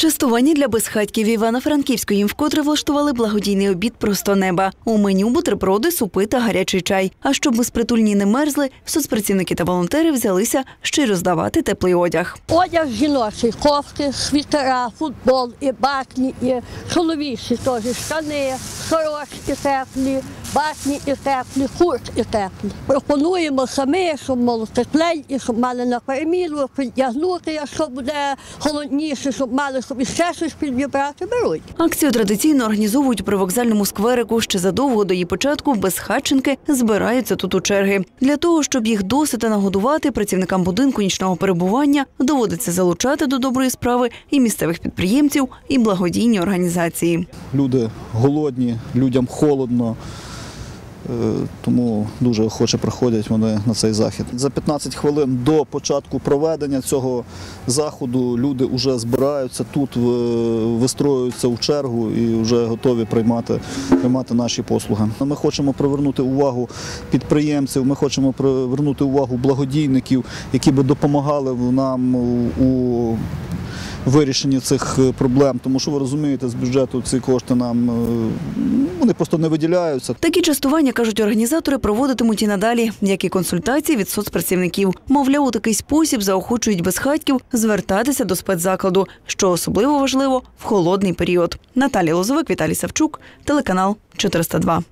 Частування для безхатьків Івано-Франківську їм вкотре влаштували благодійний обід просто неба. У меню бутерброди, супи та гарячий чай. А щоб безпритульні не мерзли, соцпрацівники та волонтери взялися ще й роздавати теплий одяг. Одяг жіночий, кофти, світера, футбол, і батні, і чоловічі теж штани, сорочки теплі, батні і теплі, куртки теплі. Пропонуємо самі, щоб мало теплень, і щоб мали на переміру, підтягнути, якщо буде холодніше, щоб мали собі ще щось підібрати, беруть. Акцію традиційно організовують у привокзальному скверику. Ще задовго до її початку безхатченки збираються тут у черги. Для того, щоб їх досити нагодувати, працівникам будинку нічного перебування доводиться залучати до доброї справи і місцевих підприємців, і благодійні організації. Люди голодні, людям холодно. Е, Тому дуже охоче приходять вони на цей захід. За 15 хвилин до початку проведення цього заходу люди вже збираються тут, вистроюються в чергу і вже готові приймати, приймати наші послуги. Ми хочемо привернути увагу підприємців, ми хочемо привернути увагу благодійників, які би допомагали нам у вирішенні цих е, проблем. Тому що ви розумієте, з бюджету ці кошти нам е, вони просто не виділяються. Такі частування, кажуть організатори, проводитимуть і надалі, як і консультації від соцпрацівників. Мовляв, у такий спосіб заохочують безхатьків звертатися до спецзакладу, що особливо важливо в холодний період. Наталія Лозовик, Віталій Савчук, телеканал 402.